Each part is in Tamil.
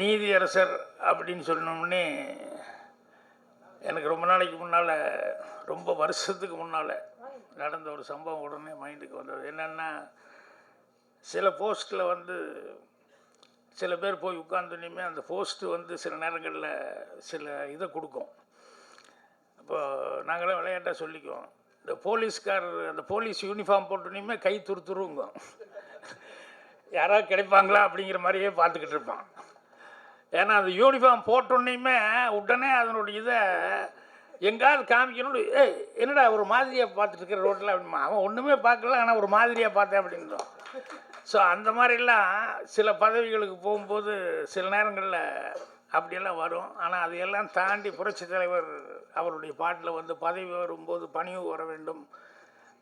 நீதியரசர் அப்படின்னு சொன்னோம்னே எனக்கு ரொம்ப நாளைக்கு முன்னால் ரொம்ப வருஷத்துக்கு முன்னால் நடந்த ஒரு சம்பவம் உடனே மைண்டுக்கு வந்தது. என்னென்னா சில போஸ்ட்டில் வந்து சில பேர் போய் உட்காந்துனையுமே அந்த போஸ்ட்டு வந்து சில நேரங்களில் சில இதை கொடுக்கும். இப்போ நாங்களாம் விளையாட்டாக சொல்லிக்குவோம். இந்த போலீஸ்காரர் அந்த போலீஸ் யூனிஃபார்ம் போட்டுனையுமே கை துரு துருங்கும். யாராவது கிடைப்பாங்களா அப்படிங்கிற மாதிரியே பார்த்துக்கிட்டு இருப்பான். ஏன்னா அந்த யூனிஃபார்ம் போட்டோன்னையுமே உடனே அதனுடைய இதை எங்காவது காமிக்கணும்னு ஏய் என்னடா ஒரு மாதிரியாக பார்த்துட்டு இருக்கிற ரோட்டில் அப்படிமா? அவன் ஒன்றுமே பார்க்கல ஆனால் ஒரு மாதிரியாக பார்த்தேன் அப்படின்றோம். ஸோ அந்த மாதிரிலாம் சில பதவிகளுக்கு போகும்போது சில நேரங்களில் அப்படியெல்லாம் வரும். ஆனால் அதையெல்லாம் தாண்டி புரட்சி தலைவர் அவருடைய பாட்டில் வந்து பதவி வரும்போது பணிவு வர வேண்டும்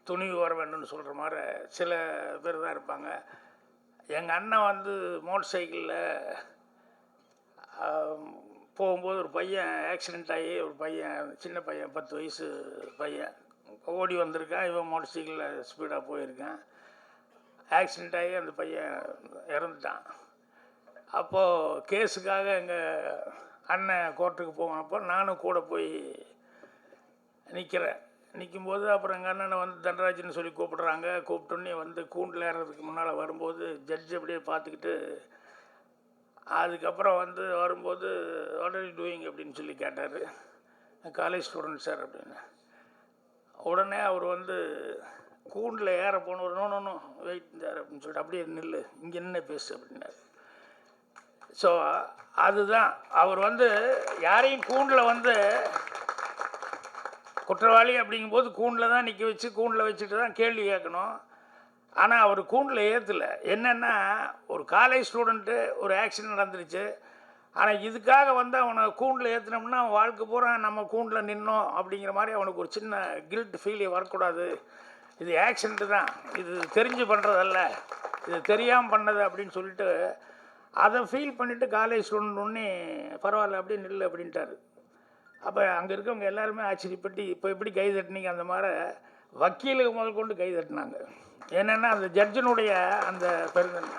துணிவு வர வேண்டும்னு சொல்கிற மாதிரி சில பேர் தான் இருப்பாங்க. எங்கள் அண்ணன் வந்து மோட்டர் சைக்கிளில் போகும்போது ஒரு பையன் ஆக்சிடெண்ட் ஆகி ஒரு பையன் சின்ன பையன் பத்து வயசு பையன். ஓடி வந்திருக்கான் இவன் மோட்டர் சைக்கிளில் ஸ்பீடாக போயிருக்கான். ஆக்சிடெண்ட் ஆகி அந்த பையன் இறந்துட்டான். அப்போது கேஸுக்காக எங்கள் அண்ணன் கோர்ட்டுக்கு போனப்போ நானும் கூட போய் நிற்கிறேன் நிற்கும்போது அப்புறம் எங்கள் அண்ணனை வந்து தண்டராஜன் சொல்லி கூப்பிடுறாங்க. கூப்பிட்டோன்னே வந்து கூண்டில் ஏறதுக்கு முன்னால் வரும்போது ஜட்ஜ் அப்படியே பார்த்துக்கிட்டு அதுக்கப்புறம் வந்து வரும்போது வாட் ஆர் டூயிங் அப்படின்னு சொல்லி கேட்டார். காலேஜ் ஸ்டூடெண்ட் சார் அப்படின்னு. உடனே அவர் வந்து கூண்டில் ஏற போனவர் நோ நோ வெயிட் சார் அப்படின்னு சொல்லிட்டு அப்படியே நில்லு இங்கே நின்று பேசு அப்படின்னாரு. ஸோ அதுதான். அவர் வந்து யாரையும் கூண்டில் வந்து குற்றவாளி அப்படிங்கும்போது கூண்டில் தான் நிற்க வச்சு கூண்டில் வச்சுட்டு தான் கேள்வி கேட்கணும். ஆனால் அவர் கூண்டில் ஏற்றலை என்னென்னா ஒரு காலேஜ் ஸ்டூடெண்ட்டு ஒரு ஆக்சிடென்ட் நடந்துருச்சு. ஆனால் இதுக்காக வந்து அவனை கூண்டில் ஏற்றினோம்னா அவன் வாழ்க்கை பூரா நம்ம கூண்டில் நின்னோம் அப்படிங்கிற மாதிரி அவனுக்கு ஒரு சின்ன கில்ட் ஃபீலே வரக்கூடாது. இது ஆக்சிடென்ட்டு தான். இது தெரிஞ்சு பண்ணுறதல்ல இது தெரியாமல் பண்ணது அப்படின்னு சொல்லிட்டு அதை ஃபீல் பண்ணிவிட்டு காலேஜ் ஸ்டூடெண்ட் ஒன்றே பரவாயில்ல அப்படியே நில்லு அப்படின்ட்டாரு. அப்போ அங்கே இருக்கவங்க எல்லாருமே ஆச்சரியப்பட்டு இப்போ எப்படி கை தட்டினீங்க அந்த மாதிரி வக்கீலுக்கு முதல் கொண்டு கை தட்டினாங்க. என்னென்னா அந்த ஜட்ஜினுடைய அந்த பெருந்தன்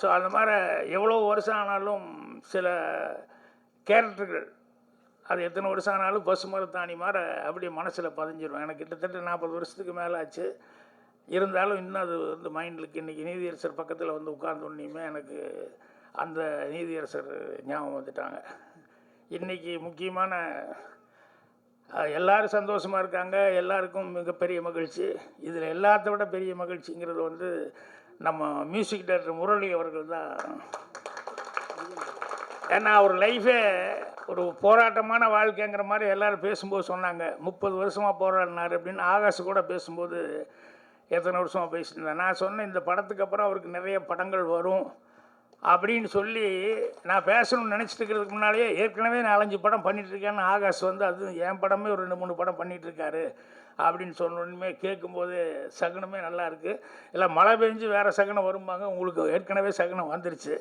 ஸோ அந்த மாதிரி எவ்வளோ வருஷம் ஆனாலும் சில கேரக்டர்கள் அது எத்தனை வருஷம் ஆனாலும் பசு மருத்தாணி மாதிரி அப்படியே மனசில் பதிஞ்சிடும் எனக்கு கிட்டத்தட்ட நாற்பது வருஷத்துக்கு மேலே ஆச்சு. இருந்தாலும் இன்னும் அது வந்து மைண்டுக்கு இன்றைக்கி நீதியரசர் பக்கத்தில் வந்து உட்கார்ந்தோன்னையுமே எனக்கு அந்த நீதியரசர் ஞாபகம் வந்துட்டாங்க. இன்றைக்கி முக்கியமான எல்லாரும் சந்தோஷமாக இருக்காங்க. எல்லாருக்கும் மிகப்பெரிய மகிழ்ச்சி. இதில் எல்லாத்த விட பெரிய மகிழ்ச்சிங்கிறது வந்து நம்ம மியூசிக் டைரக்டர் முரளி அவர்கள் தான். ஏன்னா அவர் லைஃபே ஒரு போராட்டமான வாழ்க்கைங்கிற மாதிரி எல்லோரும் பேசும்போது சொன்னாங்க. முப்பது வருஷமாக போராடினார் அப்படின்னு ஆகாஷ் கூட பேசும்போது எத்தனை வருஷமாக பேசியிருந்தேன் நான் சொன்னேன் இந்த படத்துக்கு அப்புறம் அவருக்கு நிறைய படங்கள் வரும். அப்படின்னு சொல்லி நான் பேசணும்னு நினச்சிட்டு இருக்கிறதுக்கு முன்னாலேயே ஏற்கனவே நாலஞ்சு படம் பண்ணிகிட்ருக்கேன்னு ஆகாஷ் வந்து அது என் படமே ஒரு ரெண்டு மூணு படம் பண்ணிகிட்ருக்காரு அப்படின்னு சொன்னோன்னுமே கேட்கும்போது சகுனமே நல்லா இருக்குது இல்லை மழை பெஞ்சு வேறு சகுனம் வரும்பாங்க. உங்களுக்கு ஏற்கனவே சகுனம் வந்துருச்சு.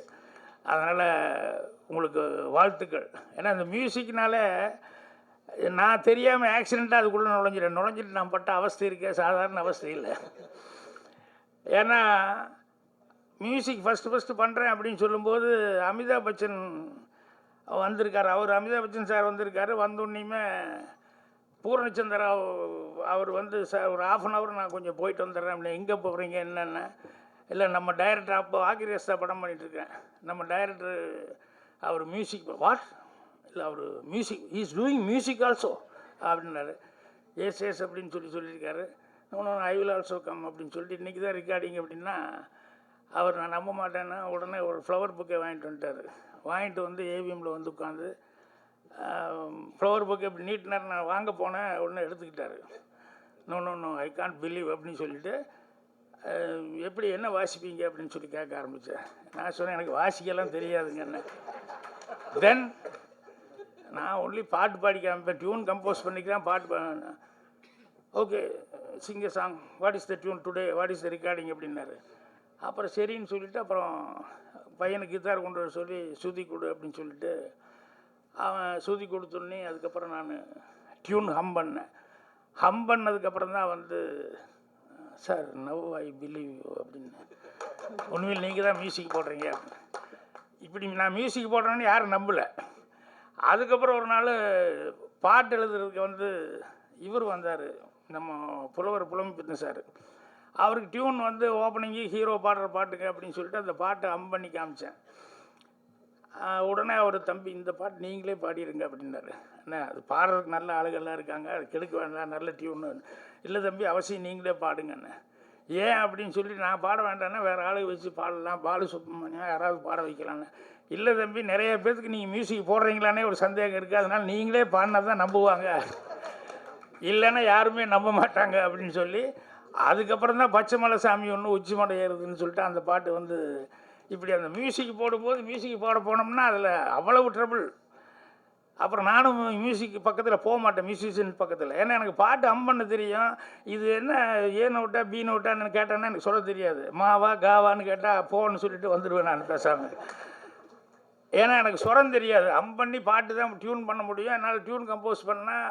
அதனால் உங்களுக்கு வாழ்த்துக்கள். ஏன்னா இந்த மியூசிக்னால நான் தெரியாமல் ஆக்சிடெண்ட்டாக அதுக்குள்ளே நுழைஞ்சிட்டேன். நுழைஞ்சிட்டு நான் பட்ட அவஸ்தை இருக்கே சாதாரண அவஸ்தை இல்லை. ஏன்னா மியூசிக் ஃபஸ்ட்டு ஃபஸ்ட்டு பண்ணுறேன் அப்படின்னு சொல்லும்போது அமிதாப் பச்சன் வந்திருக்கார். அவர் அமிதாப் பச்சன் சார் வந்திருக்காரு. வந்தோடனையுமே பூர்ணச்சந்திரா அவர் வந்து சார் ஒரு ஆஃப் அன் ஹவர் நான் கொஞ்சம் போயிட்டு வந்துடுறேன் அப்படின்னு எங்கே போகிறீங்க என்னென்ன? இல்லை நம்ம டைரக்டர் அப்போ ஆக்கிரேஸ்தா படம் பண்ணிகிட்ருக்கேன் நம்ம டைரக்டர் அவர் மியூசிக் வாட் இல்லை அவர் music is doing music also அப்படின்னாரு. எஸ் எஸ் அப்படின்னு சொல்லி சொல்லியிருக்காரு. இன்னொன்று ஐ வில் ஆல்சோ கம் அப்படின்னு சொல்லிட்டு இன்றைக்கி தான் ரெக்கார்டிங் அப்படின்னா அவர் நான் நம்ப மாட்டேன்னா உடனே ஒரு ஃப்ளவர் புக்கை வாங்கிட்டு வந்துட்டார். வாங்கிட்டு வந்து ஏவிஎம்மில் வந்து உட்காந்து ஃப்ளவர் புக்கை எப்படி நீட்டினார் நான் வாங்க போனேன் உடனே எடுத்துக்கிட்டாரு. No no no I can't believe அப்படின்னு சொல்லிட்டு எப்படி என்ன வாசிப்பீங்க? அப்படின்னு சொல்லி கேட்க ஆரம்பித்தேன் நான் சொன்னேன் எனக்கு வாசிக்கலாம் தெரியாதுங்க என்ன. தென் நான் ஒன்லி பாட்டு பாடிக்க ஆரம்பிப்பேன் டியூன் கம்போஸ் பண்ணிக்கிறேன் பாட்டு பா okay sing a song what is the tune today what is the recording அப்படின்னாரு. அப்புறம் சரின்னு சொல்லிட்டு அப்புறம் பையனுக்கு கித்தார் கொண்டு வர சொல்லி சுதி கொடு அப்படின்னு சொல்லிட்டு அவன் சுதி கொடுத்தோடனே அதுக்கப்புறம் நான் டியூன் ஹம் பண்ணேன். ஹம் பண்ணதுக்கப்புறம் தான் வந்து sir now I believe you அப்படின்னு உண்மையில் நீங்கள் தான் மியூசிக் போடுறீங்க அப்படின்னு. இப்படி நான் மியூசிக் போடுறேன்னு யாரும் நம்பலை. அதுக்கப்புறம் ஒரு நாள் பாட்டு எழுதுறதுக்கு வந்து இவர் வந்தார். நம்ம புலவர் புலம்பித்தின சார். அவருக்கு டியூன் வந்து ஓப்பனிங்கு ஹீரோ பாடுற பாட்டுங்க அப்படின்னு சொல்லிட்டு அந்த பாட்டை அம் பண்ணி காமிச்சேன். உடனே அவர் தம்பி இந்த பாட்டு நீங்களே பாடிடுங்க அப்படின்னாரு. என்ன அது பாடுறதுக்கு நல்ல ஆளுகள்லாம் இருக்காங்க அது கெடுக்க வேண்டாம் நல்ல டியூன்னு. இல்லை தம்பி அவசியம் நீங்களே பாடுங்கன்னு. ஏன்? அப்படின்னு சொல்லி நான் பாட வேண்டாம்னா வேறு ஆளுக வச்சு பாடலாம் பாலு சுப்பிரமணியம் யாராவது பாட வைக்கலான்னு இல்லை தம்பி நிறைய பேர்த்துக்கு நீங்கள் மியூசிக் போடுறீங்களானே ஒரு சந்தேகம் இருக்குது அதனால் நீங்களே பாடினா தான் நம்புவாங்க. இல்லைன்னா யாருமே நம்ப மாட்டாங்க அப்படின்னு சொல்லி அதுக்கப்புறம் தான் பச்சை மலை சாமி ஒன்று உச்சி மலை ஏறுதுன்னு சொல்லிட்டு அந்த பாட்டு வந்து இப்படி அந்த மியூசிக் போடும்போது மியூசிக் போட போனோம்னா அதில் அவ்வளவு ட்ரபிள் அப்புறம் நானும் மியூசிக் பக்கத்தில் போக மாட்டேன் மியூசிஷியன் பக்கத்தில். ஏன்னா எனக்கு பாட்டு அம் பண்ண தெரியும். இது என்ன ஏ நோட்டா பி நோட்டான்னு கேட்டேன்னா எனக்கு சொல்ல தெரியாது. மாவா காவான்னு கேட்டால் போன்னு சொல்லிட்டு வந்துடுவேன் நான் பேசாமல் ஏன்னா எனக்கு சுரம் தெரியாது. அம் பண்ணி பாட்டு தான் டியூன் பண்ண முடியும். என்னால் டியூன் கம்போஸ் பண்ணால்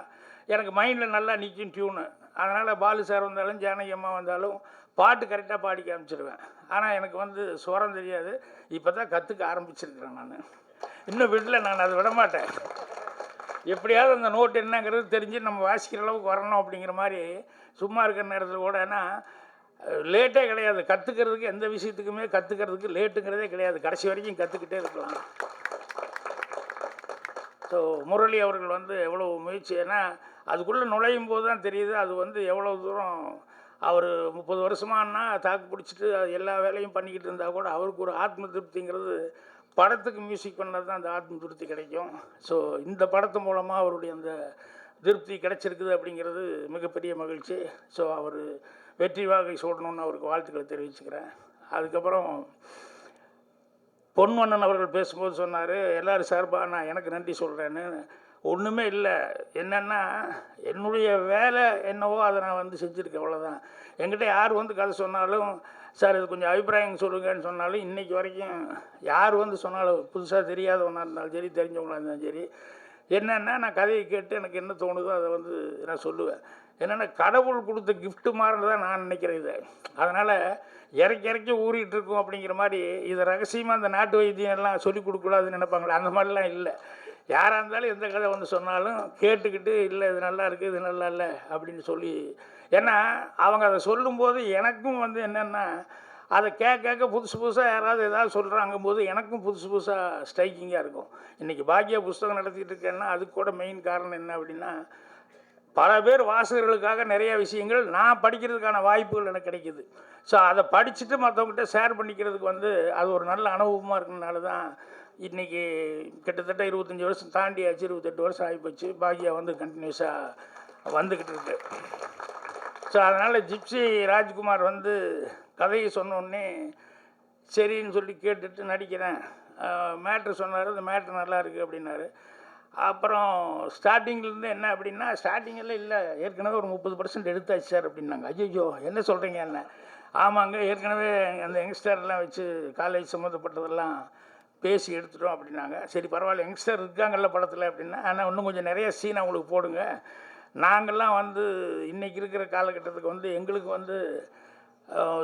எனக்கு மைண்டில் நல்லா நிற்கும் டியூனு அதனால் பாலு சார் வந்தாலும் ஜானகி அம்மா வந்தாலும் பாட்டு கரெக்டாக பாடி காமிச்சிடுவேன் ஆனால் எனக்கு வந்து சுரம் தெரியாது. இப்போ தான் கற்றுக்க ஆரம்பிச்சிருக்கிறேன் நான். இன்னும் வீட்டில் நான் அதை விட மாட்டேன். எப்படியாவது அந்த நோட்டு என்னங்கிறது தெரிஞ்சு நம்ம வாசிக்கிற அளவுக்கு வரணும் அப்படிங்கிற மாதிரி சும்மா இருக்கிற நேரத்தில் கூட ஏன்னா லேட்டே கிடையாது. கற்றுக்கிறதுக்கு எந்த விஷயத்துக்குமே கற்றுக்கிறதுக்கு லேட்டுங்கிறதே கிடையாது. கடைசி வரைக்கும் கற்றுக்கிட்டே இருக்கலாம் ஸோ முரளி அவர்கள் வந்து எவ்வளோ முயற்சி ஏன்னா அதுக்குள்ளே நுழையும் போது தான் தெரியுது அது வந்து எவ்வளோ தூரம் அவர் முப்பது வருஷமானா தாக்கு பிடிச்சிட்டு அது எல்லா வேலையும் பண்ணிக்கிட்டு இருந்தால் கூட அவருக்கு ஒரு ஆத்ம திருப்திங்கிறது படத்துக்கு மியூசிக் பண்ணது தான் அந்த ஆத்ம திருப்தி கிடைக்கும். ஸோ இந்த படத்து மூலமாக அவருடைய அந்த திருப்தி கிடைச்சிருக்குது அப்படிங்கிறது மிகப்பெரிய மகிழ்ச்சி. ஸோ அவர் வெற்றி வாகை சூடணும்னு அவருக்கு வாழ்த்துக்களை தெரிவிச்சுக்கிறேன். அதுக்கப்புறம் பொன்வண்ணன் அவர்கள் பேசும்போது சொன்னார் எல்லாரும் சார்பாக நான் எனக்கு நன்றி சொல்கிறேன்னு ஒன்றுமே இல்லை. என்னென்னா என்னுடைய வேலை என்னவோ அதை நான் வந்து செஞ்சுருக்கேன் அவ்வளோதான் என்கிட்ட யார் வந்து கதை சொன்னாலும் சார் இது கொஞ்சம் அபிப்பிராயம் சொல்லுங்கன்னு சொன்னாலும் இன்றைக்கி வரைக்கும் யார் வந்து சொன்னாலும் புதுசாக தெரியாதவனாக இருந்தாலும் சரி தெரிஞ்சவங்களாக இருந்தாலும் சரி என்னென்னா நான் கதையை கேட்டு எனக்கு என்ன தோணுதோ அதை வந்து நான் சொல்லுவேன். என்னென்னா கடவுள் கொடுத்த கிஃப்ட்டு மாதிரி தான் நான் நினைக்கிறேன் இதை. அதனால் இறக்கி இறக்கி ஊறிட்டு இருக்கோம் அப்படிங்கிற மாதிரி இதை ரகசியமாக அந்த நாட்டு வைத்தியம் எல்லாம் சொல்லிக் கொடுக்கக்கூடாதுன்னு நினைப்பாங்களே அந்த மாதிரிலாம் இல்லை. யாராக இருந்தாலும் எந்த கதை வந்து சொன்னாலும் கேட்டுக்கிட்டு இல்லை இது நல்லா இருக்குது இது நல்லா இல்லை அப்படின்னு சொல்லி ஏன்னா அவங்க அதை சொல்லும்போது எனக்கும் வந்து என்னென்னா அதை கேட்க கேட்க புதுசு புதுசாக யாராவது ஏதாவது சொல்கிறாங்க போது எனக்கும் புதுசு புதுசாக ஸ்ட்ரைக்கிங்காக இருக்கும். இன்றைக்கி பாக்கியா புஸ்தகம் நடத்திட்டு இருக்கேன்னா அதுக்கு கூட மெயின் காரணம் என்ன அப்படின்னா பல பேர் வாசகர்களுக்காக நிறைய விஷயங்கள் நான் படிக்கிறதுக்கான வாய்ப்புகள் எனக்கு கிடைக்கிது. ஸோ அதை படிச்சுட்டு மற்றவங்ககிட்ட ஷேர் பண்ணிக்கிறதுக்கு வந்து அது ஒரு நல்ல அனுபவமாக இருக்கிறதுனால தான் இன்றைக்கி கிட்டத்தட்ட இருபத்தஞ்சி வருஷம் தாண்டி ஆச்சு இருபத்தெட்டு வருஷம் ஆகிப்போச்சு. பாக்யா வந்து கண்டினியூஸாக வந்துக்கிட்டு இருக்கு. ஸோ அதனால் ஜிப்சி ராஜ்குமார் வந்து கதையை சொன்னோடனே சரின்னு சொல்லி கேட்டுட்டு நடிக்கிறேன். மேட்ரு சொன்னார் அந்த மேட்ரு நல்லா இருக்குது அப்படின்னாரு. அப்புறம் ஸ்டார்டிங்லேருந்து என்ன அப்படின்னா ஸ்டார்டிங்கில் இல்லை. ஏற்கனவே ஒரு முப்பது பர்சன்ட் எடுத்தாச்சு சார் அப்படின்னாங்க. ஐயோ என்ன சொல்கிறீங்க என்ன? ஆமாங்க ஏற்கனவே அந்த யங்ஸ்டர்லாம் வச்சு காலேஜ் சம்மந்தப்பட்டதெல்லாம் பேசி எடுத்துட்டோம் அப்படின்னாங்க. சரி பரவாயில்ல யங்ஸ்டர் இருக்காங்கல்ல படத்தில் அப்படின்னா ஆனால் இன்னும் கொஞ்சம் நிறைய சீன் அவங்களுக்கு போடுங்க. நாங்கள்லாம் வந்து இன்றைக்கி இருக்கிற காலகட்டத்துக்கு வந்து எங்களுக்கு வந்து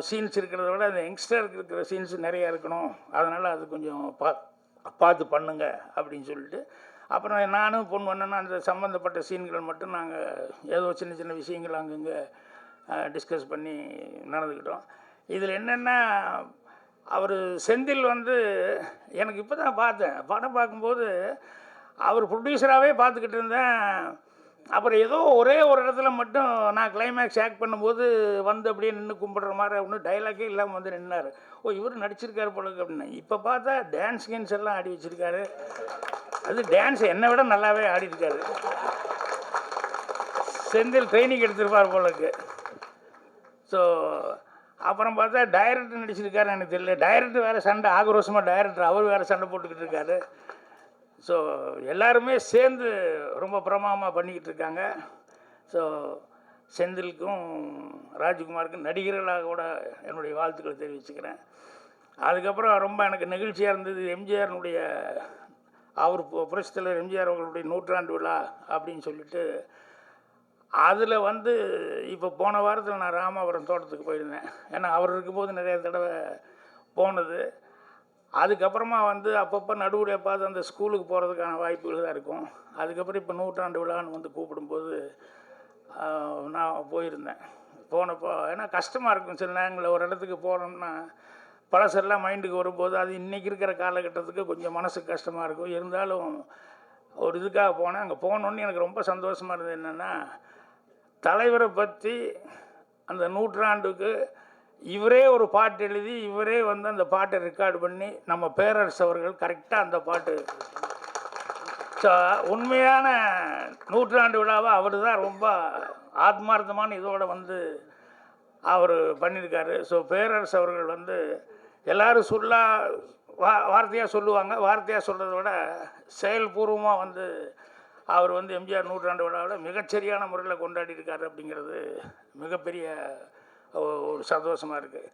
சீன்ஸ் இருக்கிறத விட அந்த யங்ஸ்டருக்கு இருக்கிற சீன்ஸ் நிறையா இருக்கணும். அதனால் அது கொஞ்சம் பா பார்த்து பண்ணுங்க அப்படின்னு சொல்லிட்டு. அப்புறம் நானும் பொண்ணு பண்ணேன்னா அந்த சம்மந்தப்பட்ட சீன்கள் மட்டும் நாங்கள் ஏதோ சின்ன சின்ன விஷயங்கள் அங்கங்கே டிஸ்கஸ் பண்ணி நடந்துக்கிட்டோம். இதில் என்னென்னா அவர் செந்தில் வந்து எனக்கு இப்போ தான் பார்த்தேன். படம் பார்க்கும்போது அவர் ப்ரொடியூசராகவே பார்த்துக்கிட்டு இருந்தேன். அப்புறம் ஏதோ ஒரே ஒரு இடத்துல மட்டும் நான் கிளைமேக்ஸ் ஆக்ட் பண்ணும்போது வந்து அப்படியே நின்று கும்பிடுற மாதிரி ஒன்றும் டைலாக்கே இல்லாமல் வந்து நின்னார். ஓ இவர் நடிச்சிருக்காரு போல அப்படின்னு. இப்போ பார்த்தா டான்ஸ் கீன்ஸ் எல்லாம் ஆடி வச்சுருக்காரு. அது டான்ஸ் என்னை விட நல்லாவே ஆடிருக்காரு செந்தில் ட்ரைனிங் எடுத்திருப்பார் போலக்கு ஸோ அப்புறம் பார்த்தா டைரக்டர் நடிச்சிருக்காரு எனக்கு தெரியல. டைரக்டர் வேறு சண்டை ஆக்ரோஷமாக டைரக்டர் அவர் வேறு சண்டை போட்டுக்கிட்டு இருக்காரு. ஸோ எல்லாருமே சேர்ந்து ரொம்ப பிரமாதமாக பண்ணிக்கிட்டு இருக்காங்க. ஸோ செந்திலுக்கும் ராஜ்குமாருக்கும் நடிகர்களாக கூட என்னுடைய வாழ்த்துக்களை தெரிவிச்சுக்கிறேன். அதுக்கப்புறம் ரொம்ப எனக்கு நெகிழ்ச்சியாக இருந்தது எம்ஜிஆர்னுடைய அவர் பு- புரட்சித் தலைவர் எம்ஜிஆர் அவர்களுடைய நூற்றாண்டு விழா அப்படின்னு சொல்லிட்டு அதில் வந்து இப்போ போன வாரத்தில் நான் ராமாபுரம் தோட்டத்துக்கு போயிருந்தேன். ஏன்னா அவர் இருக்கும்போது நிறைய தடவை போனது. அதுக்கப்புறமா வந்து அப்பப்போ நடுவுடைய பார்த்து அந்த ஸ்கூலுக்கு போகிறதுக்கான வாய்ப்புகள் தான் இருக்கும். அதுக்கப்புறம் இப்போ நூற்றாண்டு விழான்னு வந்து கூப்பிடும்போது நான் போயிருந்தேன். போனப்போ ஏன்னா கஷ்டமாக இருக்கும் சில நேரங்களில். ஒரு இடத்துக்கு போகிறோம்னா பழசெல்லாம் மைண்டுக்கு வரும்போது அது இன்றைக்கி இருக்கிற காலகட்டத்துக்கு கொஞ்சம் மனசுக்கு கஷ்டமாக இருக்கும். இருந்தாலும் ஒரு இதுக்காக போனேன். அங்கே போனோன்னு எனக்கு ரொம்ப சந்தோஷமாக இருந்தது என்னென்னா தலைவரை பற்றி அந்த நூற்றாண்டுக்கு இவரே ஒரு பாட்டு எழுதி இவரே வந்து அந்த பாட்டை ரெக்கார்டு பண்ணி நம்ம பேரரசு அவர்கள் கரெக்டாக அந்த பாட்டு ஸோ உண்மையான நூற்றாண்டு விழாவை அவர் தான் ரொம்ப ஆத்மார்த்தமான இதோடு வந்து அவர் பண்ணியிருக்காரு. ஸோ பேரரசு அவர்கள் வந்து எல்லாரும் சொல்லா வா வார்த்தையாக சொல்லுவாங்க. வார்த்தையாக சொல்கிறத விட செயல்பூர்வமாக வந்து அவர் வந்து எம்ஜிஆர் நூற்றாண்டு விழாவில் மிகச்சரியான முறையில் கொண்டாடி இருக்காரு அப்படிங்கிறது மிகப்பெரிய ஒரு சந்தோஷமாக இருக்குது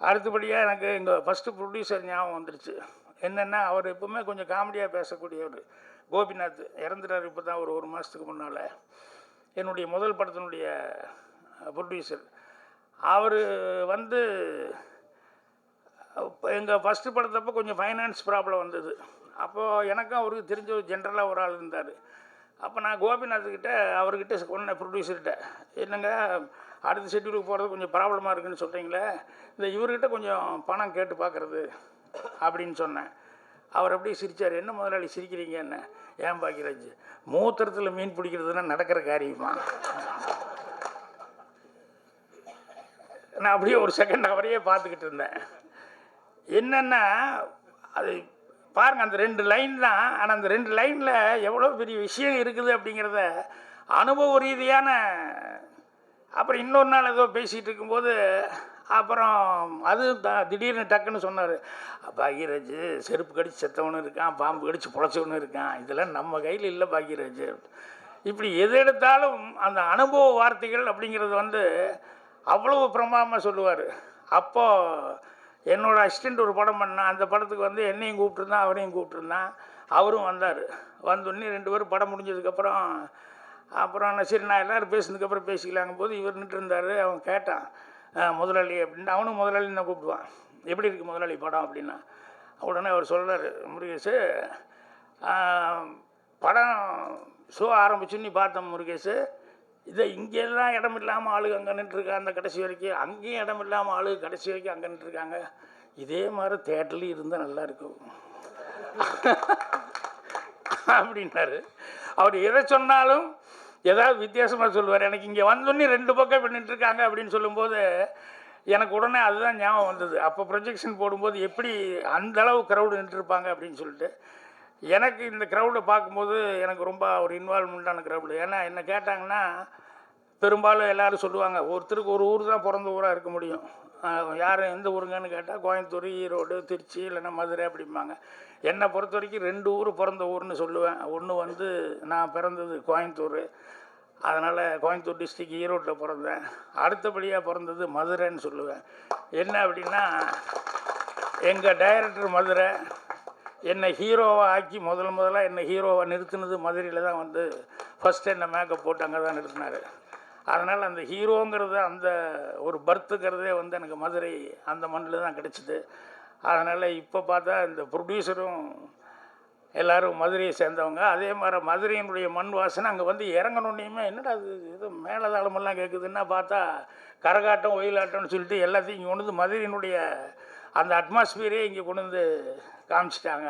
அடுத்தபடியாக எனக்கு எங்கள் ஃபஸ்ட்டு ப்ரொடியூசர் ஞாபகம் வந்துருச்சு. என்னென்னா அவர் எப்பவுமே கொஞ்சம் காமெடியாக பேசக்கூடியவர். கோபிநாத் இறந்துட்டார் இப்போ தான் ஒரு ஒரு மாதத்துக்கு முன்னால். என்னுடைய முதல் படத்தினுடைய ப்ரொடியூசர் அவர் வந்து எங்கள் ஃபஸ்ட்டு படத்தப்போ கொஞ்சம் ஃபைனான்ஸ் ப்ராப்ளம் வந்தது. அப்போது எனக்கும் அவருக்கு தெரிஞ்ச ஒரு ஜென்ரலாக ஒரு ஆள் இருந்தார். அப்போ நான் கோபிநாத்கிட்ட அவர்கிட்ட சொன்னேன் ப்ரொடியூசர்கிட்ட என்னங்க அடுத்த ஷெட்யூலுக்கு போகிறது கொஞ்சம் ப்ராப்ளமாக இருக்குன்னு சொல்கிறீங்களே இந்த இவர்கிட்ட கொஞ்சம் பணம் கேட்டு பார்க்குறது அப்படின்னு சொன்னேன். அவர் அப்படியே சிரித்தார் என்ன முதலாளி சிரிக்கிறீங்க என்ன? ஏன் பாக்கியராஜ் மூத்திரத்தில் மீன் பிடிக்கிறதுனா நடக்கிற காரியமா? நான் அப்படியே ஒரு செகண்ட் அவரையே பார்த்துக்கிட்டு இருந்தேன். என்னென்னா அது பாருங்கள் அந்த ரெண்டு லைன் தான். ஆனால் அந்த ரெண்டு லைனில் எவ்வளோ பெரிய விஷயம் இருக்குது அப்படிங்கிறத அனுபவ ரீதியான அப்புறம் இன்னொரு நாள் ஏதோ பேசிகிட்டு இருக்கும்போது அப்புறம் அது திடீர்னு டக்குன்னு சொன்னார் பாக்யராஜ் செருப்பு கடிச்சு செத்தவனும் இருக்கான் பாம்பு கடிச்சு பொழைச்சவனும் இருக்கான் இதெல்லாம் நம்ம கையில் இல்லை பாக்யராஜ். இப்படி எது எடுத்தாலும் அந்த அனுபவ வார்த்தைகள் அப்படிங்கிறது வந்து அவ்வளவு பிரமாதமாக சொல்லுவார். அப்போது என்னோட அசிஸ்டண்ட் ஒரு படம் பண்ணான் அந்த படத்துக்கு வந்து என்னையும் கூப்பிட்ருந்தான் அவரையும் கூப்பிட்ருந்தான் அவரும் வந்தார். வந்தோடனே ரெண்டு பேரும் படம் முடிஞ்சதுக்கப்புறம் அப்புறம் நான் சரி நான் எல்லோரும் பேசினதுக்கப்புறம் பேசிக்கலாங்கும் போது இவர் நின்று இருந்தார். அவன் கேட்டான் முதலாளி அப்படின்ட்டு. அவனும் முதலாளி தான் கூப்பிடுவான். எப்படி இருக்குது முதலாளி படம்? அப்படின்னா உடனே அவர் சொல்கிறார் முருகேஷு படம் ஷோ ஆரம்பிச்சுன்னு பார்த்தோம் முருகேஷு இதை இங்கெல்லாம் இடம் இல்லாமல் ஆளுங்க அங்கே நின்றுருக்காங்க அந்த கடைசி வரைக்கும் அங்கேயும் இடம் இல்லாமல் ஆளுங்க கடைசி வரைக்கும் அங்கே நின்றுருக்காங்க. இதே மாதிரி தேட்டர்லேயும் இருந்தால் நல்லா இருக்கும். அப்படின்னாரு. அவர் எதை சொன்னாலும் ஏதாவது வித்தியாசமாக சொல்லுவார். எனக்கு இங்கே வந்தோடனே ரெண்டு பக்கம் இப்போ நின்றுருக்காங்க அப்படின்னு சொல்லும்போது எனக்கு உடனே அதுதான் ஞாபகம் வந்தது. அப்போ ப்ரொஜெக்ஷன் போடும்போது எப்படி அந்தளவு க்ரௌடு நின்றுருப்பாங்க அப்படின்னு சொல்லிட்டு எனக்கு இந்த க்ரௌடை பார்க்கும்போது எனக்கு ரொம்ப ஒரு இன்வால்மெண்ட்டான க்ரௌடு ஏன்னா என்ன கேட்டாங்கன்னா பெரும்பாலும் எல்லாரும் சொல்லுவாங்க ஒருத்தருக்கு ஒரு ஊர் தான் பிறந்த ஊராக இருக்க முடியும். யார் எந்த ஊருங்கன்னு கேட்டால் கோயம்புத்தூர் ஈரோடு திருச்சி இல்லைன்னா மதுரை அப்படிம்பாங்க. என்னை பொறுத்த வரைக்கும் ரெண்டு ஊர் பிறந்த ஊர்னு சொல்லுவேன். ஒன்று வந்து நான் பிறந்தது கோயம்புத்தூர். அதனால் கோயம்புத்தூர் டிஸ்ட்ரிக் ஈரோட்டில் பிறந்தேன். அடுத்தபடியாக பிறந்தது மதுரைன்னு சொல்லுவேன். என்ன அப்படின்னா எங்கள் டைரக்டர் மதுரை என்னை ஹீரோவாக ஆக்கி முதல் முதலாக என்னை ஹீரோவாக நிறுத்தினது மதுரையில் தான் வந்து ஃபஸ்ட்டு என்னை மேக்கப் போட்டு அங்கே தான் நிறுத்தினார். அதனால் அந்த ஹீரோங்கிறது அந்த ஒரு பர்த்துங்கிறதே வந்து எனக்கு மதுரை அந்த மண்ணில் தான் கிடச்சிது. அதனால் இப்போ பார்த்தா இந்த ப்ரொடியூசரும் எல்லாரும் மதுரையை சேர்ந்தவங்க. அதே மாதிரி மதுரையினுடைய மண் வாசனை அங்கே வந்து இறங்கணுன்னையுமே என்னடா அது இது மேலதாளமெல்லாம் கேட்குதுன்னா பார்த்தா கரகாட்டம் ஒயிலாட்டம்னு சொல்லிட்டு எல்லாத்தையும் இங்கே கொண்டு வந்து மதுரையினுடைய அந்த அட்மாஸ்பியரே இங்கே கொண்டு வந்து காமிச்சிட்டாங்க.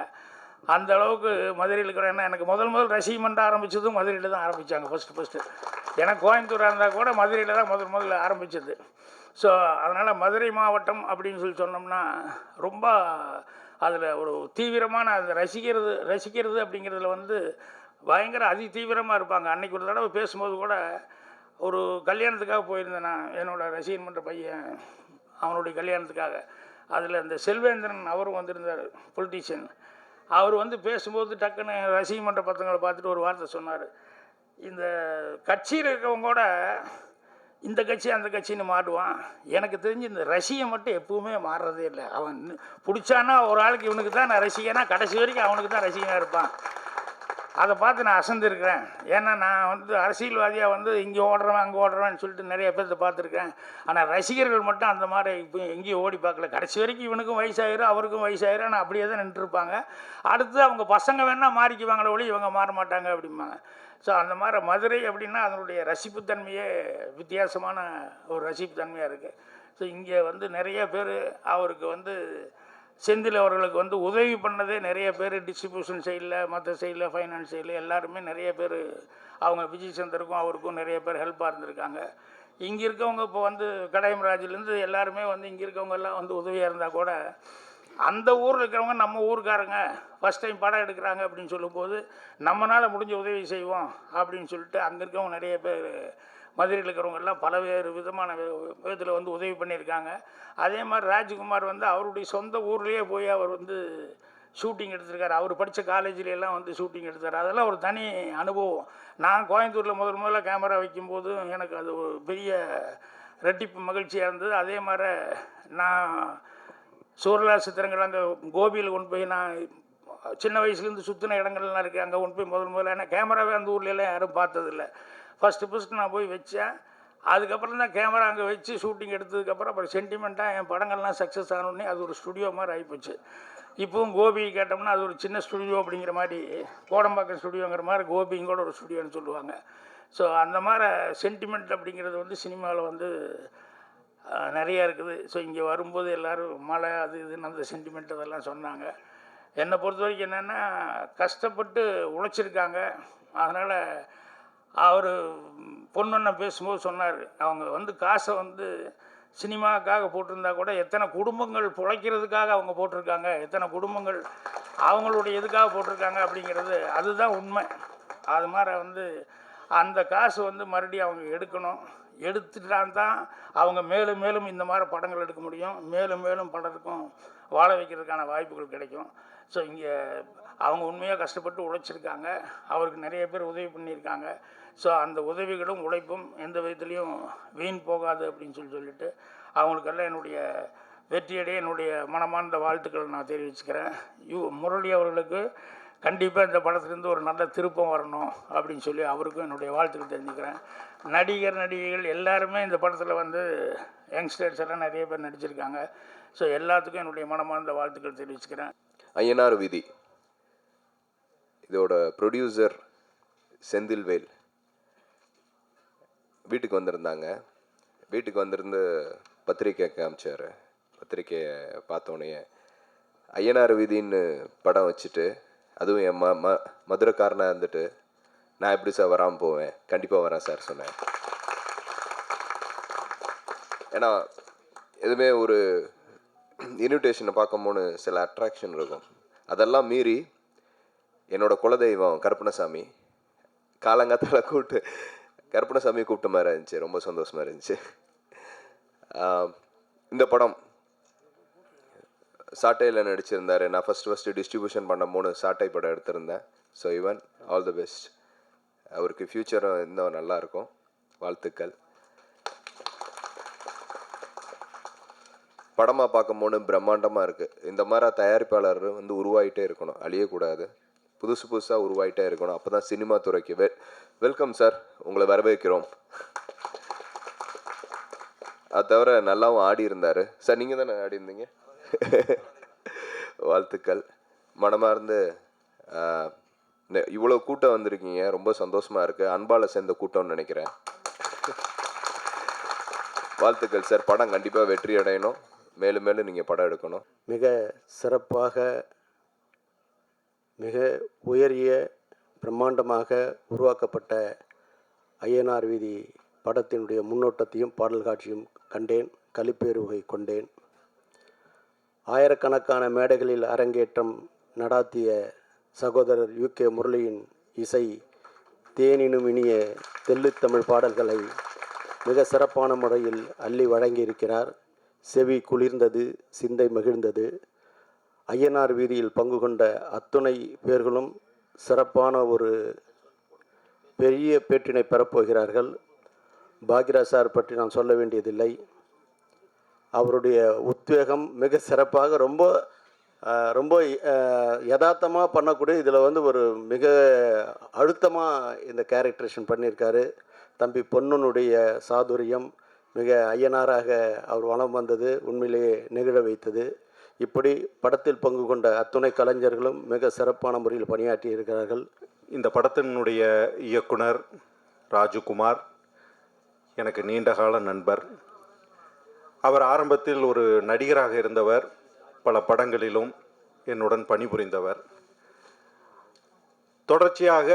அந்த அளவுக்கு மதுரையில் இருக்கிறேன்னா எனக்கு முதல் முதல் ரசிகமெண்ட் ஆரம்பித்ததும் மதுரையில் தான் ஆரம்பித்தாங்க ஃபஸ்ட்டு ஃபஸ்ட்டு ஏன்னா கோயம்புத்தூராக இருந்தால் கூட மதுரையில் தான் முதல் முதல்ல ஆரம்பித்தது ஸோ அதனால் மதுரை மாவட்டம் அப்படின்னு சொல்லி சொன்னோம்னா ரொம்ப அதில் ஒரு தீவிரமான அது ரசிக்கிறது ரசிக்கிறது அப்படிங்கிறதுல வந்து பயங்கர அதி தீவிரமாக இருப்பாங்க. அன்றைக்கி ஒரு தடவை பேசும்போது கூட ஒரு கல்யாணத்துக்காக போயிருந்தேன் நான் என்னோடய ரசிகன் பண்ணுற பையன் அவனுடைய கல்யாணத்துக்காக. அதில் இந்த செல்வேந்திரன் அவரும் வந்திருந்தார் பொலிட்டீஷியன் அவர் வந்து பேசும்போது டக்குன்னு ரசிகன் மன்ற பத்தங்களை பார்த்துட்டு ஒரு வார்த்தை சொன்னார். இந்த கட்சியில் இருக்கவங்க கூட இந்த கட்சி அந்த கட்சின்னு மாட்டுவான் எனக்கு தெரிஞ்சு இந்த ரசிகன் மட்டும் எப்பவுமே மாறுறதே இல்லை. அவன் பிடிச்சானா ஒரு ஆளுக்கு இவனுக்கு தான் நான் ரசிகனா கடைசி வரைக்கும் அவனுக்கு தான் ரசிகனாக இருப்பான். அதை பார்த்து நான் அசந்திருக்கிறேன். ஏன்னா நான் வந்து அரசியல்வாதியாக வந்து இங்கே ஓடுறவன் அங்கே ஓடுறவன் சொல்லிட்டு நிறைய பேர்த்த பார்த்துருக்கேன் ஆனால் ரசிகர்கள் மட்டும் அந்த மாதிரி இப்போ எங்கேயும் ஓடி பார்க்கல. கடைசி வரைக்கும் இவனுக்கும் வயசாயிரும் அவருக்கும் வயசாயிரும். ஆனால் அப்படியே தான் நின்றுருப்பாங்க. அடுத்து அவங்க பசங்க வேணால் மாறிக்குவாங்களே ஒளி இவங்க மாற மாட்டாங்க அப்படிம்பாங்க. ஸோ அந்த மாதிரி மதுரை அப்படின்னா அதனுடைய ரசிப்புத்தன்மையே வித்தியாசமான ஒரு ரசிப்புத்தன்மையாக இருக்குது ஸோ இங்கே வந்து நிறைய பேர் அவருக்கு வந்து செந்தில் அவர்களுக்கு வந்து உதவி பண்ணதே நிறைய பேர் டிஸ்ட்ரிபியூஷன் சைடில் மற்ற சைடில் ஃபைனான்ஸ் சைடில் எல்லாருமே நிறைய பேர் அவங்க விஜய் சந்தருக்கும் அவருக்கும் நிறைய பேர் ஹெல்ப்பாக இருந்திருக்காங்க. இங்கே இருக்கவங்க இப்போ வந்து கடையம்ராஜிலேருந்து எல்லாருமே வந்து இங்கே இருக்கவங்க எல்லாம் வந்து உதவியாக இருந்தால் கூட அந்த ஊரில் இருக்கிறவங்க நம்ம ஊருக்காரங்க ஃபஸ்ட் டைம் படம் எடுக்கிறாங்க அப்படின்னு சொல்லும்போது நம்மளால் முடிஞ்ச உதவி செய்வோம் அப்படின்னு சொல்லிட்டு அங்கே இருக்கவங்க நிறைய பேர் மதுரையில் இருக்கிறவங்கெல்லாம் பலவேறு விதமான விதத்தில் வந்து உதவி பண்ணியிருக்காங்க. அதே மாதிரி ராஜ்குமார் வந்து அவருடைய சொந்த ஊர்லேயே போய் அவர் வந்து ஷூட்டிங் எடுத்திருக்காரு. அவர் படித்த காலேஜிலெல்லாம் வந்து ஷூட்டிங் எடுத்தார். அதெல்லாம் ஒரு தனி அனுபவம். நான் கோயம்புத்தூரில் முதல் முதல்ல கேமரா வைக்கும்போது எனக்கு அது ஒரு பெரிய ரெட்டிப்பு மகிழ்ச்சியாக இருந்தது. அதே மாதிரி நான் சூரலா சித்திரங்கள் அங்கே கோபியில் கொண்டு போய் நான் சின்ன வயசுலேருந்து சுற்றின இடங்கள்லாம் இருக்குது அங்கே கொண்டு போய் முதல் முதல்ல. ஏன்னா கேமராவே அந்த ஊர்லெலாம் யாரும் பார்த்ததில்ல. ஃபஸ்ட்டு ஃபஸ்ட்டு நான் போய் வச்சேன். அதுக்கப்புறம் தான் கேமரா அங்கே வச்சு ஷூட்டிங் எடுத்ததுக்கப்புறம் அப்புறம் சென்டிமெண்ட்டாக என் படங்கள்லாம் சக்ஸஸ் ஆனோடனே அது ஒரு ஸ்டுடியோ மாதிரி ஆகிப்போச்சு இப்போவும் கோபி கேட்டோம்னா அது ஒரு சின்ன ஸ்டுடியோ அப்படிங்கிற மாதிரி கோடம்பாக்கம் ஸ்டுடியோங்கிற மாதிரி கோபியும் கூட ஒரு ஸ்டுடியோன்னு சொல்லுவாங்க. ஸோ அந்த மாதிரி சென்டிமெண்ட் அப்படிங்கிறது வந்து சினிமாவில் வந்து நிறையா இருக்குது. ஸோ இங்கே வரும்போது எல்லோரும் மழை அது இதுன்னு அந்த சென்டிமெண்ட் அதெல்லாம் சொன்னாங்க. என்னை பொறுத்த வரைக்கும் என்னென்னா கஷ்டப்பட்டு உழைச்சிருக்காங்க. அதனால் அவர் பொண்ணொன்ன பேசும்போது சொன்னார் அவங்க வந்து காசை வந்து சினிமாவுக்காக போட்டிருந்தா கூட எத்தனை குடும்பங்கள் பிழைக்கிறதுக்காக அவங்க போட்டிருக்காங்க எத்தனை குடும்பங்கள் அவங்களுடைய இதுக்காக போட்டிருக்காங்க அப்படிங்கிறது அதுதான் உண்மை. அது மாதிரி வந்து அந்த காசு வந்து மறுபடியும் அவங்க எடுக்கணும். எடுத்துட்டா தான் அவங்க மேலும் மேலும் இந்த மாதிரி படங்கள் எடுக்க முடியும். மேலும் மேலும் படத்துக்கும் வாழ வைக்கிறதுக்கான வாய்ப்புகள் கிடைக்கும். ஸோ இங்கே அவங்க உண்மையாக கஷ்டப்பட்டு உழைச்சிருக்காங்க. அவருக்கு நிறைய பேர் உதவி பண்ணியிருக்காங்க. ஸோ அந்த உதவிகளும் உழைப்பும் எந்த விதத்துலேயும் வீண் போகாது அப்படின்னு சொல்லி சொல்லிட்டு அவங்களுக்கெல்லாம் என்னுடைய வெற்றியடைய என்னுடைய மனமார்ந்த வாழ்த்துக்களை நான் தெரிவிச்சுக்கிறேன். யூ முரளி அவர்களுக்கு கண்டிப்பாக இந்த படத்துலேருந்து ஒரு நல்ல திருப்பம் வரணும் அப்படின்னு சொல்லி அவருக்கும் என்னுடைய வாழ்த்துக்கள் தெரிஞ்சுக்கிறேன் நடிகர் நடிகைகள் எல்லாருமே இந்த படத்தில் வந்து யங்ஸ்டர்ஸ் எல்லாம் நிறைய பேர் நடிச்சிருக்காங்க. ஸோ எல்லாத்துக்கும் என்னுடைய மனமார்ந்த வாழ்த்துக்கள் தெரிவிச்சுக்கிறேன். ஐயனார் விதி. இதோட ப்ரொடியூசர் செந்தில்வேல். வீட்டுக்கு வந்திருந்தாங்க. வீட்டுக்கு வந்திருந்து பத்திரிக்கை காமிச்சார் பத்திரிக்கையை பார்த்தோன்னே ஐயனார் வீதின்னு படம் வச்சுட்டு அதுவும் என் ம ம மதுரைக்காரனாக இருந்துட்டு நான் எப்படி சார் வராமல் போவேன்? கண்டிப்பாக வரேன் சார் சொன்னேன். ஏன்னா எதுவுமே ஒரு இன்விடேஷனை பார்க்கும்போது சில அட்ராக்ஷன் இருக்கும். அதெல்லாம் மீறி என்னோடய குலதெய்வம் கருப்பணசாமி காலங்காத்தால கூப்பிட்டு கருப்பணசாமி கூப்பிட்ட மாதிரி இருந்துச்சு. ரொம்ப சந்தோஷமாக இருந்துச்சு. இந்த படம் சாட்டையில் நடிச்சிருந்தாரு. நான் ஃபஸ்ட்டு ஃபஸ்ட்டு டிஸ்ட்ரிபியூஷன் பண்ண மூணு சாட்டை படம் எடுத்திருந்தேன். So even all the best அவருக்கு ஃப்யூச்சரும் இன்னும் நல்லாயிருக்கும் வாழ்த்துக்கள். படமாக பார்க்கும்போது பிரம்மாண்டமாக இருக்குது இந்த மாதிரி தயாரிப்பாளர் வந்து உருவாகிட்டே இருக்கணும். அழியக்கூடாது. புதுசு புதுசாக உருவாகிட்டே இருக்கணும். அப்போ தான் சினிமா துறைக்கு வெ வெல்கம் சார் உங்களை வரவேற்கிறோம். அது தவிர நல்லாவும் ஆடி இருந்தார் சார் நீங்கள் தானே ஆடி இருந்தீங்க வாழ்த்துக்கள். மனமார்ந்து இவ்வளோ கூட்டம் வந்திருக்கீங்க. ரொம்ப சந்தோஷமாக இருக்குது அன்பால் சேர்ந்த கூட்டம்னு நினைக்கிறேன். வாழ்த்துக்கள் சார். படம் கண்டிப்பாக வெற்றி அடையணும். மேலும் மேலும் நீங்கள் படம் எடுக்கணும். மிக சிறப்பாக மிக உயரிய பிரம்மாண்டமாக உருவாக்கப்பட்ட ஐயனார் வீதி படத்தினுடைய முன்னோட்டத்தையும் பாடல் காட்சியும் கண்டேன் களிப்பேருகை கொண்டேன். ஆயிரக்கணக்கான மேடைகளில் அரங்கேற்றம் நடாத்திய சகோதரர் யு. கே. முரளியின் இசை தேனினும் இனிய தெல்லுத்தமிழ் பாடல்களை மிக சிறப்பான முறையில் அள்ளி வழங்கியிருக்கிறார். செவி குளிர்ந்தது சிந்தை மகிழ்ந்தது. ஐயனார் வீதியில் பங்கு கொண்ட அத்துணை பேர்களும் சிறப்பான ஒரு பெரிய பேட்டினை பெறப்போகிறார்கள். பாக்ரா சார் பற்றி நான் சொல்ல வேண்டியதில்லை. அவருடைய உத்வேகம் மிக சிறப்பாக ரொம்ப ரொம்ப யதார்த்தமாக பண்ணக்கூடிய இதில் வந்து ஒரு மிக அழுத்தமாக இந்த கேரக்டரேஷன் பண்ணியிருக்காரு. தம்பி பொன்னனுடைய சாதுரியம் மிக ஐயனாராக அவர் வளம் வந்தது உண்மையிலேயே நெகிழ வைத்தது. இப்படி படத்தில் பங்கு கொண்ட அத்துணை கலைஞர்களும் மிக சிறப்பான முறையில் பணியாற்றி இருக்கிறார்கள். இந்த படத்தினுடைய இயக்குனர் ராஜுகுமார் எனக்கு நீண்டகால நண்பர். அவர் ஆரம்பத்தில் ஒரு நடிகராக இருந்தவர் பல படங்களிலும் என்னுடன் பணிபுரிந்தவர். தொடர்ச்சியாக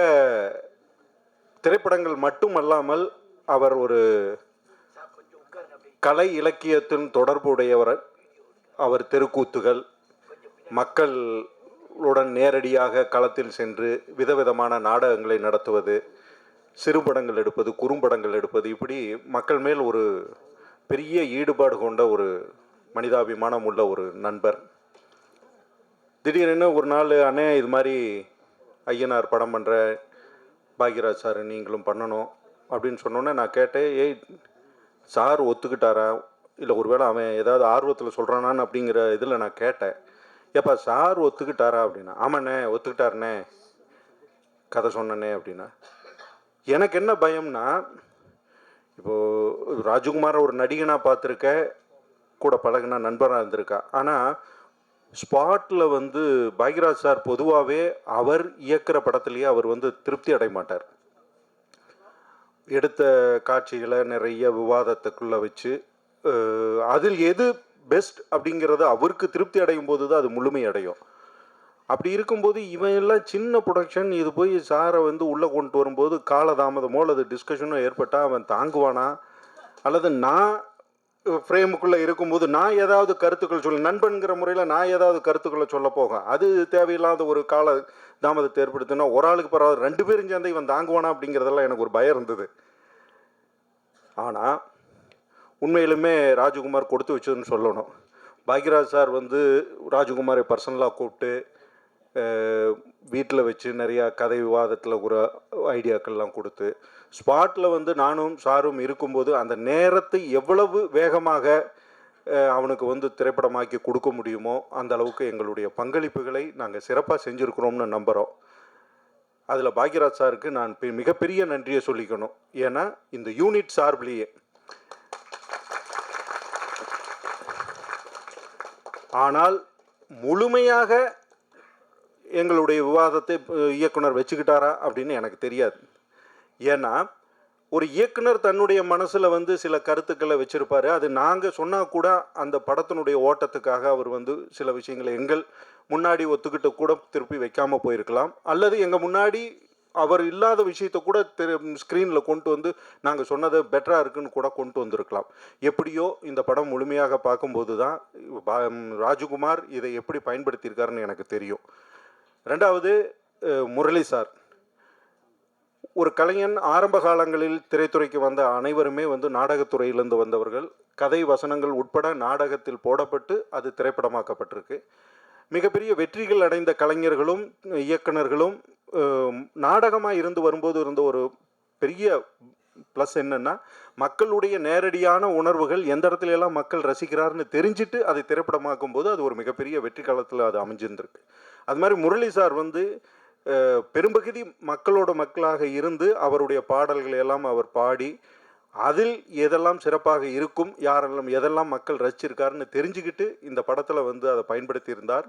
திரைப்படங்கள் மட்டுமல்லாமல் அவர் ஒரு கலை இலக்கியத்தின் தொடர்புடையவர் அவர் தெருக்கூத்துகள் மக்களுடன் நேரடியாக களத்தில் சென்று விதவிதமான நாடகங்களை நடத்துவது சிறுபடங்கள் எடுப்பது குறும்படங்கள் எடுப்பது இப்படி மக்கள் மேல் ஒரு பெரிய ஈடுபாடு கொண்ட ஒரு மனிதாபிமானம் உள்ள ஒரு நண்பர். திடீரென ஒரு நாள் அண்ணே இது மாதிரி ஐயனார் படம் பண்ணுற பாக்யராஜ் சார் நீங்களும் பண்ணணும் அப்படின்னு சொன்னோன்னே நான் கேட்டேன் ஏய் சார் ஒத்துக்கிட்டாரா? இல்லை ஒருவேளை அவன் ஏதாவது ஆர்வத்தில் சொல்கிறானான்னு அப்படிங்கிற இதில் நான் கேட்டேன். ஏப்பா சார் ஒத்துக்கிட்டாரா அப்படின்னா ஆமாண்ணே ஒத்துக்கிட்டாருண்ணே கதை சொன்னனே அப்படின்னா எனக்கு என்ன பயம்னா இப்போது ராஜகுமாரை ஒரு நடிகனாக பார்த்துருக்கேன் கூட பழகுனா நண்பராக இருந்திருக்கா. ஆனால் ஸ்பாட்டில் வந்து பாக்யராஜ் சார் பொதுவாகவே அவர் இயக்குற படத்துலேயே அவர் வந்து திருப்தி அடைய மாட்டார். எடுத்த காட்சிகளை நிறைய விவாதத்துக்குள்ளே வச்சு அதில் எது பெஸ்ட் அப்படிங்கிறது அவருக்கு திருப்தி அடையும் போது தான் அது முழுமை அடையும். அப்படி இருக்கும்போது இவன் எல்லாம் சின்ன ப்ரொடக்ஷன் இது போய் சாரை வந்து உள்ளே கொண்டு வரும்போது காலதாமதமோ அல்லது டிஸ்கஷனோ ஏற்பட்டால் அவன் தாங்குவானா? அல்லது நான் ஃப்ரேமுக்குள்ளே இருக்கும்போது நான் ஏதாவது கருத்துக்கள் சொல்ல நண்பன்கிற முறையில் நான் ஏதாவது கருத்துக்களை சொல்ல போக அது தேவையில்லாத ஒரு கால தாமதத்தை ஏற்படுத்தினா ஒரு ஆளுக்கு பரவாயில்ல ரெண்டு பேரும் சேர்ந்து இவன் தாங்குவானா அப்படிங்கிறதெல்லாம் எனக்கு ஒரு பயம் இருந்தது. ஆனால் உண்மையிலுமே ராஜகுமார் கொடுத்து வச்சதுன்னு சொல்லணும். பாக்யராஜ் சார் வந்து ராஜகுமாரை பர்சனலாக கூப்பிட்டு வீட்டில் வச்சு நிறையா கதை விவாதத்தில் ஒரு ஐடியாக்கள்லாம் கொடுத்து ஸ்பாட்டில் வந்து நானும் சாரும் இருக்கும்போது அந்த நேரத்தை எவ்வளவு வேகமாக அவனுக்கு வந்து திரைப்படமாக்கி கொடுக்க முடியுமோ அந்த அளவுக்கு எங்களுடைய பங்களிப்புகளை நாங்கள் சிறப்பாக செஞ்சுருக்கிறோம்னு நம்புகிறோம் அதில் பாக்யராஜ் சாருக்கு நான் பெ- மிகப்பெரிய நன்றியை சொல்லிக்கணும். ஏன்னா இந்த யூனிட் சார்பிலேயே ஆனால் முழுமையாக எங்களுடைய விவாதத்தை இயக்குனர் வச்சுக்கிட்டாரா அப்படின்னு எனக்கு தெரியாது. ஏன்னா ஒரு இயக்குனர் தன்னுடைய மனசில் வந்து சில கருத்துக்களை வச்சுருப்பார். அது நாங்கள் சொன்னால் கூட அந்த படத்தினுடைய ஓட்டத்துக்காக அவர் வந்து சில விஷயங்களை எங்கள் முன்னாடி ஒத்துக்கிட்டு கூட திருப்பி வைக்காமல் போயிருக்கலாம். அல்லது எங்கள் முன்னாடி அவர் இல்லாத விஷயத்தை கூட தெரு ஸ்க்ரீனில் கொண்டு வந்து நாங்கள் சொன்னது பெட்டராக இருக்குன்னு கூட கொண்டு வந்திருக்கலாம். எப்படியோ இந்த படம் முழுமையாக பார்க்கும்போது தான் ராஜகுமார் இதை எப்படி பயன்படுத்தியிருக்காருன்னு எனக்கு தெரியும். ரெண்டாவது முரளி சார். ஒரு கலைஞன் ஆரம்ப காலங்களில் திரைத்துறைக்கு வந்த அனைவருமே வந்து நாடகத்துறையிலிருந்து வந்தவர்கள். கதை வசனங்கள் உட்பட நாடகத்தில் போடப்பட்டு அது திரைப்படமாக்கப்பட்டிருக்கு. மிகப்பெரிய வெற்றிகள் அடைந்த கலைஞர்களும் இயக்குனர்களும் நாடகமாக இருந்து வரும்போது இருந்த ஒரு பெரிய ப்ளஸ் என்னென்னா மக்களுடைய நேரடியான உணர்வுகள் எந்த இடத்துல எல்லாம் மக்கள் ரசிக்கிறாருன்னு தெரிஞ்சுட்டு அதை திரைப்படமாக்கும் போது அது ஒரு மிகப்பெரிய வெற்றி காலத்தில் அது அமைஞ்சிருந்திருக்கு. அது மாதிரி முரளி சார் வந்து பெரும்பகுதி மக்களோட மக்களாக இருந்து அவருடைய பாடல்களை எல்லாம் அவர் பாடி அதில் எதெல்லாம் சிறப்பாக இருக்கும் யாரெல்லாம் எதெல்லாம் மக்கள் ரசிச்சிருக்காருன்னு தெரிஞ்சுக்கிட்டு இந்த படத்தில் வந்து அதை பயன்படுத்தியிருந்தார்.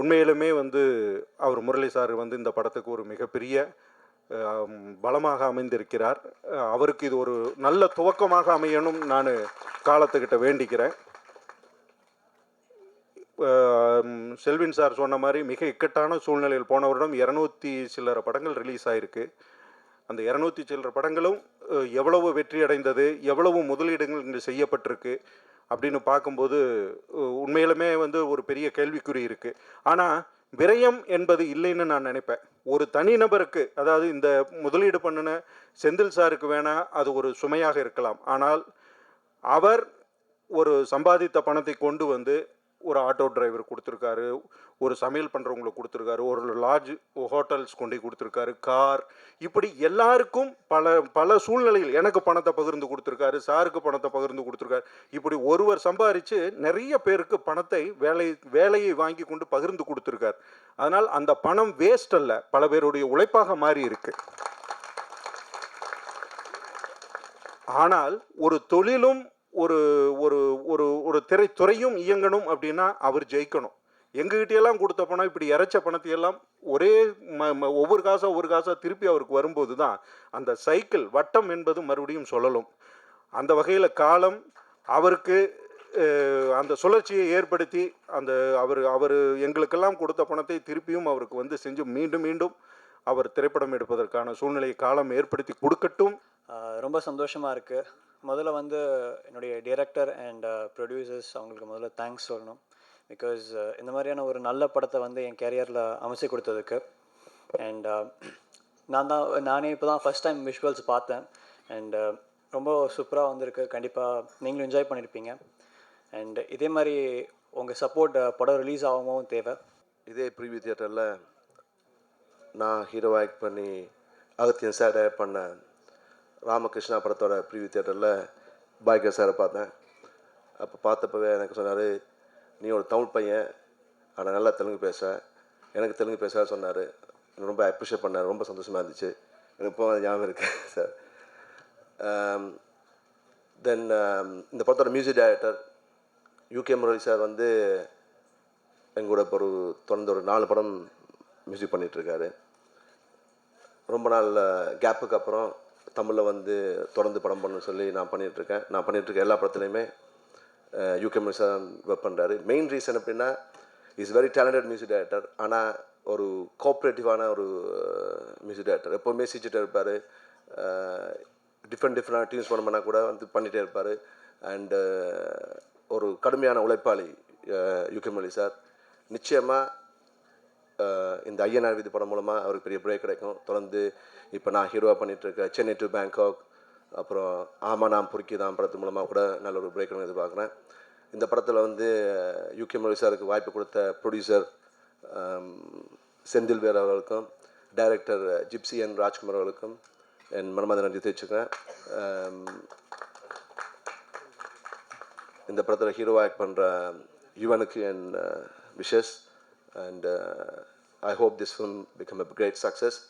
உண்மையிலுமே வந்து அவர் முரளி சார் வந்து இந்த படத்துக்கு ஒரு மிகப்பெரிய பலமாக அமைந்திருக்கிறார். அவருக்கு இது ஒரு நல்ல துவக்கமாக அமையணும் நான் காலத்துக்கிட்ட வேண்டிக்கிறேன். செல்வின் சார் சொன்ன மாதிரி மிக இக்கட்டான சூழ்நிலையில் போன வருடம் இரநூத்தி சில்லற படங்கள் ரிலீஸ் ஆயிருக்கு. அந்த இரநூத்தி சில்லற படங்களும் எவ்வளவு வெற்றி அடைந்தது எவ்வளவு முதலீடுகள் இங்கு செய்யப்பட்டிருக்கு அப்படின்னு பார்க்கும்போது உண்மையிலுமே வந்து ஒரு பெரிய கேள்விக்குறி இருக்குது ஆனால் விரயம் என்பது இல்லைன்னு நான் நினைப்பேன். ஒரு தனிநபருக்கு அதாவது இந்த முதலீடு பண்ணின செந்தில் சாருக்கு வேணால் அது ஒரு சுமையாக இருக்கலாம். ஆனால் அவர் ஒரு சம்பாதித்த பணத்தை கொண்டு வந்து ஒரு ஆட்டோ டிரைவர் கொடுத்துருக்காரு ஒரு சமையல் பண்ணுறவங்களுக்கு கொடுத்துருக்காரு ஒரு லாட்ஜ் ஹோட்டல்ஸ் கொண்டு கொடுத்துருக்காரு கார் இப்படி எல்லாருக்கும் பல பல சூழ்நிலையில் எனக்கு பணத்தை பகிர்ந்து கொடுத்துருக்காரு சாருக்கு பணத்தை பகிர்ந்து கொடுத்துருக்காரு. இப்படி ஒருவர் சம்பாரித்து நிறைய பேருக்கு பணத்தை வேலை வேலையை வாங்கி கொண்டு பகிர்ந்து கொடுத்துருக்காரு. அதனால் அந்த பணம் வேஸ்ட் அல்ல பல பேருடைய உழைப்பாக மாறி இருக்கு. ஆனால் ஒரு தொழிலும் ஒரு ஒரு ஒரு ஒரு திரைத்துறையும் இயங்கணும் அப்படின்னா அவர் ஜெயிக்கணும். எங்ககிட்டயெல்லாம் கொடுத்த பணம் இப்படி இறைச்ச பணத்தையெல்லாம் ஒரே ம ம- ஒவ்வொரு காசாக ஒவ்வொரு காசாக திருப்பி அவருக்கு வரும்போது தான் அந்த சைக்கிள் வட்டம் என்பது மறுபடியும் சொல்லலும். அந்த வகையில் காலம் அவருக்கு அந்த சுழற்சியை ஏற்படுத்தி அந்த அவர் அவர் எங்களுக்கெல்லாம் கொடுத்த பணத்தை திருப்பியும் அவருக்கு வந்து செஞ்சு மீண்டும் மீண்டும் அவர் திரைப்படம் எடுப்பதற்கான சூழ்நிலையை காலம் ஏற்படுத்தி கொடுக்கட்டும். ரொம்ப சந்தோஷமாக இருக்குது முதல்ல வந்து என்னுடைய டைரக்டர் அண்ட் ப்ரொடியூசர்ஸ் அவங்களுக்கு முதல்ல தேங்க்ஸ் சொல்லணும். பிகாஸ் uh, இந்த மாதிரியான ஒரு நல்ல படத்தை வந்து என் கேரியரில் அமைச்சு கொடுத்ததுக்கு. அண்ட் uh, நான் தான் நானே இப்போ தான் ஃபஸ்ட் டைம் விஷுவல்ஸ் பார்த்தேன். அண்ட் uh, ரொம்ப சூப்பராக வந்திருக்கு. கண்டிப்பாக நீங்களும் என்ஜாய் பண்ணியிருப்பீங்க அண்ட் இதே மாதிரி உங்கள் சப்போர்ட் படம் ரிலீஸ் ஆகவும் தேவை. இதே ப்ரீவியூ தியேட்டரில் நான் ஹீரோ ஆக்ட் பண்ணி அகத்தியன் சார் பண்ணேன் ராமகிருஷ்ணா படத்தோட ப்ரீவியூ தியேட்டரில் பாய்கர் சாரை பார்த்தேன். அப்போ பார்த்தப்பவே எனக்கு சொன்னார் நீ ஒரு தமிழ் பையன் ஆனால் நல்லா தெலுங்கு பேச. எனக்கு தெலுங்கு பேச சொன்னார். ரொம்ப அப்ரிஷியேட் பண்ணார். ரொம்ப சந்தோஷமாக இருந்துச்சு. எனக்கு இப்போ ஞாபகம் இருக்கு சார் தென் இந்த படத்தோட music director UK Murali sir வந்து எங்கூட இப்போ ஒரு தொடர்ந்து ஒரு நாலு படம் மியூசிக் பண்ணிகிட்ருக்காரு ரொம்ப நாள் கேப்புக்கு அப்புறம் தமிழில் வந்து தொடர்ந்து படம் பண்ணணும்னு சொல்லி நான் பண்ணிகிட்ருக்கேன் நான் பண்ணிகிட்ருக்க எல்லா படத்துலையுமே யூகே முரளி சார் ஒர்க் பண்ணுறாரு மெயின் ரீசன் எப்படின்னா is very talented music director ஆனால் ஒரு கோஆப்ரேட்டிவான ஒரு மியூசிக் டைரக்டர் எப்போவுமே சிரிச்சுட்டே இருப்பார். டிஃப்ரெண்ட் டிஃப்ரெண்ட் டியூன்ஸ் பண்ண பண்ணால் கூட வந்து பண்ணிகிட்டே இருப்பார். அண்டு ஒரு கடுமையான உழைப்பாளி யூகே மொழி சார் நிச்சயமாக இந்த ஐயனார் விதி படம் மூலமாக அவருக்கு பெரிய பிரேக் கிடைக்கும். தொடர்ந்து இப்போ நான் ஹீரோவாக பண்ணிகிட்ருக்க சென்னை டு பேங்காக் அப்புறம் ஆமா நாம் புரிக்கி தான் படத்து மூலமாக கூட நல்ல ஒரு பிரேக் எதிர்பார்க்குறேன். இந்த படத்தில் வந்து யூகே மொழி சாருக்கு வாய்ப்பு கொடுத்த ப்ரொடியூசர் செந்தில் வேர் அவர்களுக்கும் டைரக்டர் ஜிப்சி என் ராஜ்குமார் அவர்களுக்கும் என் மனமாத நன்றி தெரிவிச்சுக்கிறேன். இந்த படத்தில் ஹீரோ ஆக்ட் பண்ணுற யுவனுக்கு என் wishes and I hope this film become a great success.